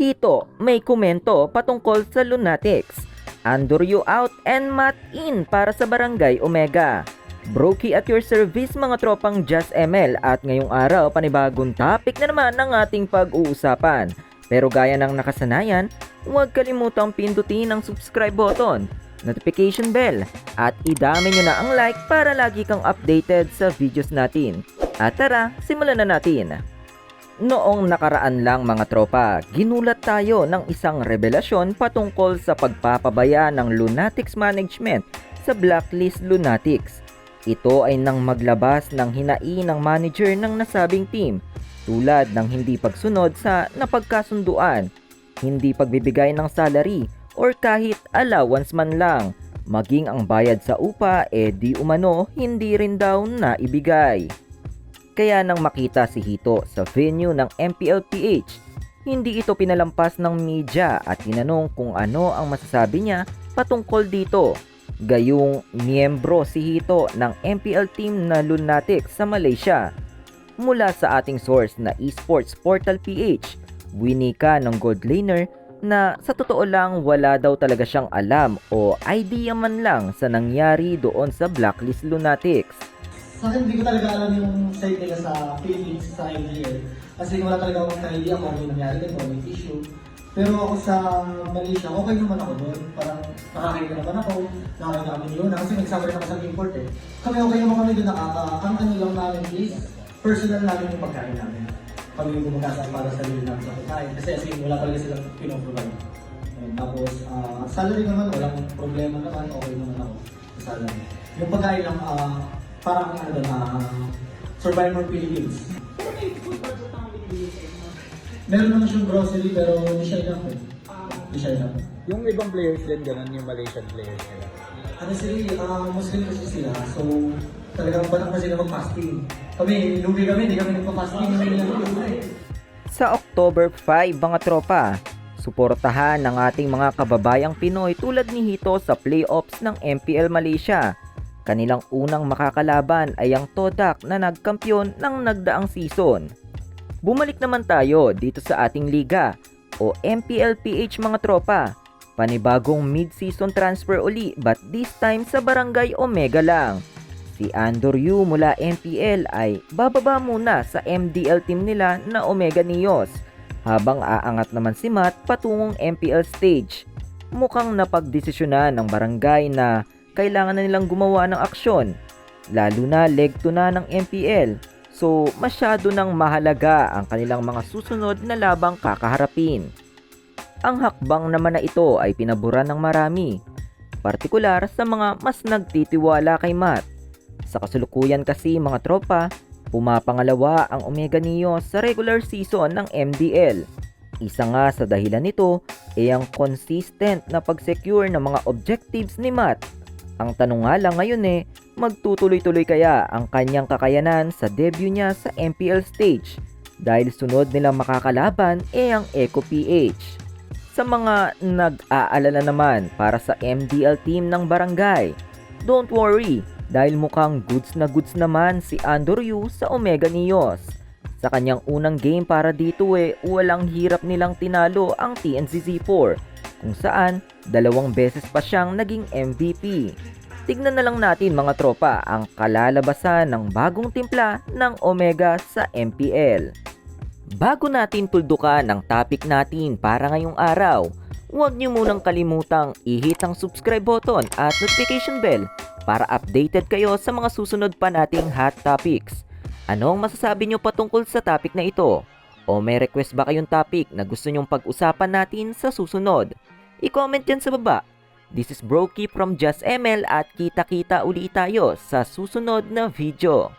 Hito, may komento patungkol sa Lunatics. Andor you out and Matt in para sa Barangay Omega. Brokey at your service mga tropang Just ML at ngayong araw panibagong topic na naman ng ating pag-uusapan. Pero gaya ng nakasanayan, huwag kalimutang pindutin ang subscribe button, notification bell, at idami nyo na ang like para lagi kang updated sa videos natin. At tara, simulan na natin. Noong nakaraan lang mga tropa, ginulat tayo ng isang revelasyon patungkol sa pagpapabaya ng Lunatics Management sa Blacklist Lunatics. Ito ay nang maglabas ng hinai ng manager ng nasabing team tulad ng hindi pagsunod sa napagkasunduan, hindi pagbibigay ng salary or kahit allowance man lang, maging ang bayad sa upa eh di umano hindi rin daw na ibigay. Kaya nang makita si Hito sa venue ng MPLPH, hindi ito pinalampas ng media at tinanong kung ano ang masasabi niya patungkol dito. Gayong miyembro si Hito ng MPL team na Lunatics sa Malaysia. Mula sa ating source na Esports Portal PH, winika ng gold laner na sa totoo lang wala daw talaga siyang alam o idea man lang sa nangyari doon sa Blacklist Lunatics. Sa akin, hindi ko talaga alam yung side nila sa Philippines, sa MDL. Kasi wala talaga akong idea kung ano yung nangyari ano yung issue. Pero ako sa Malaysia, okay naman ako doon. Parang nakakain naman ako, nakakain namin yun. Kasi nagsama rin ako sa import eh. Kami okay naman kami doon nakaka... Ang ano lang namin is, personal namin yung pagkain namin. Kami yung gumagasa para sa sarili namin sa pagkain. Kasi as in, wala talaga silang pinoprovide. Ayun, Tapos, ah, salary naman, walang problema naman, okay naman ako sa salary. Yung pagkain lang, ah, parang ano ah, Survivor Philippines. Pero may food budget ang binibigay sa inyo. Meron naman siyang grocery pero hindi siya enough eh. Ah, Hindi siya enough. Yung ibang players din, ganun yung Malaysian players nila. Ano sila, ah, Muslim kasi sila, so talagang banak na sila mag-fasting. Kami, lugi kami, hindi kami nagpa-fasting. Hindi kami nagpa-fasting. Sa October 5 mga tropa, suportahan ng ating mga kababayang Pinoy tulad ni Hito sa playoffs ng MPL Malaysia. Kanilang unang makakalaban ay ang Todak na nagkampiyon ng nagdaang season. Bumalik naman tayo dito sa ating liga o MPLPH mga tropa. Panibagong mid-season transfer uli but this time sa Barangay Omega lang. Si Andor Yu mula MPL ay bababa muna sa MDL team nila na Omega Neos habang aangat naman si Matt patungong MPL stage. Mukhang napagdesisyonan ng barangay na kailangan na nilang gumawa ng aksyon lalo na leg 2 na ng MPL so masyado nang mahalaga ang kanilang mga susunod na labang kakaharapin. Ang hakbang naman na ito ay pinaboran ng marami, partikular sa mga mas nagtitiwala kay Matt. Sa kasulukuyan kasi mga tropa, pumapangalawa ang Omega Neo sa regular season ng MDL. Isa nga sa dahilan nito ay ang consistent na pag-secure ng mga objectives ni Matt. Ang tanong nga lang ngayon eh, magtutuloy-tuloy kaya ang kanyang kakayanan sa debut niya sa MPL stage dahil sunod nilang makakalaban eh ang Eco PH. Sa mga nag-aalala naman para sa MDL team ng barangay, don't worry dahil mukhang goods na goods naman si Andor Yu sa Omega Neos. Sa kanyang unang game para dito eh, walang hirap nilang tinalo ang TNCZ4 kung saan dalawang beses pa siyang naging MVP. Tignan na lang natin mga tropa ang kalalabasan ng bagong timpla ng Omega sa MPL. Bago natin tuldukan ang topic natin para ngayong araw, huwag niyo munang kalimutang i-hit ang subscribe button at notification bell para updated kayo sa mga susunod pa nating hot topics. Ano ang masasabi niyo patungkol sa topic na ito? O may request ba kayong topic na gusto nyong pag-usapan natin sa susunod? I-comment yan sa baba. This is Brokey from Just ML at kita-kita uli tayo sa susunod na video.